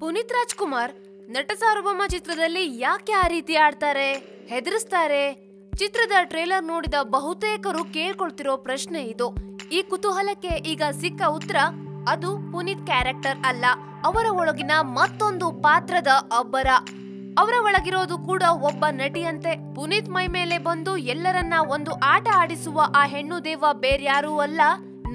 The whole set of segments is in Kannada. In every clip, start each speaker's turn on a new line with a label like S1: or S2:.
S1: ಪುನೀತ್ ರಾಜ್ಕುಮಾರ್ ನಟ ಸಾರ್ವಭೌಮ ಚಿತ್ರದಲ್ಲಿ ಯಾಕೆ ಆ ರೀತಿ ಆಡ್ತಾರೆ, ಹೆದರಿಸ್ತಾರೆ? ಚಿತ್ರದ ಟ್ರೇಲರ್ ನೋಡಿದ ಬಹುತೇಕರು ಕೇಳ್ಕೊಳ್ತಿರೋ ಪ್ರಶ್ನೆ ಇದು. ಈ ಕುತೂಹಲಕ್ಕೆ ಈಗ ಸಿಕ್ಕ ಉತ್ತರ, ಅದು ಪುನೀತ್ ಕ್ಯಾರೆಕ್ಟರ್ ಅಲ್ಲ, ಅವರ ಒಳಗಿನ ಮತ್ತೊಂದು ಪಾತ್ರದ ಅಬ್ಬರ. ಅವರ ಒಳಗಿರೋದು ಕೂಡ ಒಬ್ಬ ನಟಿಯಂತೆ. ಪುನೀತ್ ಮೈ ಮೇಲೆ ಬಂದು ಎಲ್ಲರನ್ನ ಒಂದು ಆಟ ಆಡಿಸುವ ಆ ಹೆಣ್ಣು ದೇವ ಬೇರ್ಯಾರೂ ಅಲ್ಲ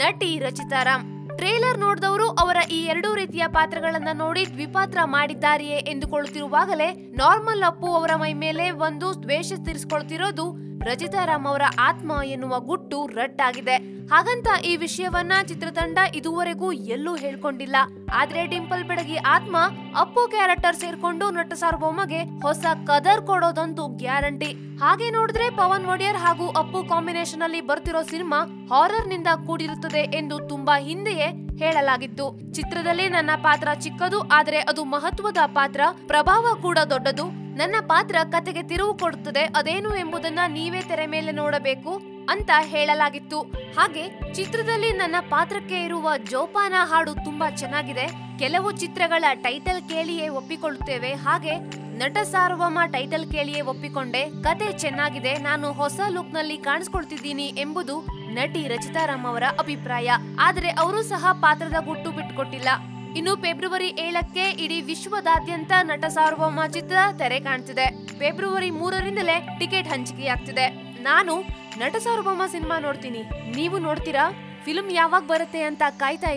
S1: ನಟಿ ರಚಿತಾರಾಮ್. ಟ್ರೇಲರ್ ನೋಡಿದವರು ಅವರ ಈ ಎರಡೂ ರೀತಿಯ ಪಾತ್ರಗಳನ್ನ ನೋಡಿ ದ್ವಿಪಾತ್ರ ಮಾಡಿದ್ದಾರೆಯೇ ಎಂದುಕೊಳ್ಳುತ್ತಿರುವಾಗಲೇ ನಾರ್ಮಲ್ ಅಪ್ಪು ಅವರ ಮೈ ಮೇಲೆ ಒಂದು ದ್ವೇಷ ತೀರಿಸಿಕೊಳ್ತಿರೋದು ರಚಿತಾರಾಮ್ ಅವರ ಆತ್ಮ ಎನ್ನುವ ಗುಟ್ಟು ರಟ್ಟಾಗಿದೆ. ಹಾಗಂತ ಈ ವಿಷಯವನ್ನ ಚಿತ್ರತಂಡ ಇದುವರೆಗೂ ಎಲ್ಲೂ ಹೇಳ್ಕೊಂಡಿಲ್ಲ. ಆದ್ರೆ ಡಿಂಪಲ್ ಬೆಡಗಿ ಆತ್ಮ ಅಪ್ಪು ಕ್ಯಾರೆಕ್ಟರ್ ಸೇರ್ಕೊಂಡು ನಟ ಸಾರ್ವಭೌಮಗೆ ಹೊಸ ಕದರ್ ಕೊಡೋದಂತೂ ಗ್ಯಾರಂಟಿ. ಹಾಗೆ ನೋಡಿದ್ರೆ ಪವನ್ ಒಡೆಯರ್ ಹಾಗೂ ಅಪ್ಪು ಕಾಂಬಿನೇಷನ್ ಅಲ್ಲಿ ಬರ್ತಿರೋ ಸಿನಿಮಾ ಹಾರರ್ನಿಂದ ಕೂಡಿರುತ್ತದೆ ಎಂದು ತುಂಬಾ ಹಿಂದೆಯೇ ಹೇಳಲಾಗಿತ್ತು. ಚಿತ್ರದಲ್ಲಿ ನನ್ನ ಪಾತ್ರ ಚಿಕ್ಕದು, ಆದರೆ ಅದು ಮಹತ್ವದ ಪಾತ್ರ, ಪ್ರಭಾವ ಕೂಡ ದೊಡ್ಡದು. ನನ್ನ ಪಾತ್ರ ಕತೆಗೆ ತಿರುವು ಕೊಡುತ್ತದೆ, ಅದೇನು ಎಂಬುದನ್ನ ನೀವೇ ತೆರೆ ಮೇಲೆ ನೋಡಬೇಕು ಅಂತ ಹೇಳಲಾಗಿತ್ತು. ಹಾಗೆ ಚಿತ್ರದಲ್ಲಿ ನನ್ನ ಪಾತ್ರಕ್ಕೆ ಇರುವ ಜೋಪಾನ ಹಾಡು ತುಂಬಾ ಚೆನ್ನಾಗಿದೆ. ಕೆಲವು ಚಿತ್ರಗಳ ಟೈಟಲ್ ಕೇಳಿಯೇ ಒಪ್ಪಿಕೊಳ್ಳುತ್ತೇವೆ. ಹಾಗೆ ನಟ ಸಾರ್ವಮ ಟೈಟಲ್ ಕೇಳಿಯೇ ಒಪ್ಪಿಕೊಂಡೆ. ಕತೆ ಚೆನ್ನಾಗಿದೆ, ನಾನು ಹೊಸ ಲುಕ್ನಲ್ಲಿ ಕಾಣಿಸ್ಕೊಳ್ತಿದ್ದೀನಿ ಎಂಬುದು ನಟಿ ರಚಿತಾರಾಮ್ ಅವರ ಅಭಿಪ್ರಾಯ. ಆದರೆ ಅವರು ಸಹ ಪಾತ್ರದ ಗುಟ್ಟು ಬಿಟ್ಟುಕೊಟ್ಟಿಲ್ಲ ಇನ್ನು ಫೆಬ್ರವರಿ ಏಳಕ್ಕೆ ಇಡೀ ವಿಶ್ವದಾದ್ಯಂತ ನಟ ಸಾರ್ವಭೌಮ ಚಿತ್ರ ತೆರೆ ಕಾಣ್ತಿದೆ. ಫೆಬ್ರವರಿ ಮೂರರಿಂದಲೇ ಟಿಕೆಟ್ ಹಂಚಿಕೆಯಾಗ್ತಿದೆ. ನಾನು ನಟ ಸಾರ್ವಭೌಮ ಸಿನಿಮಾ ನೋಡ್ತೀನಿ. ನೀವು ನೋಡ್ತೀರಾ? ಫಿಲ್ಮ್ ಯಾವಾಗ ಬರುತ್ತೆ ಅಂತ ಕಾಯ್ತಾ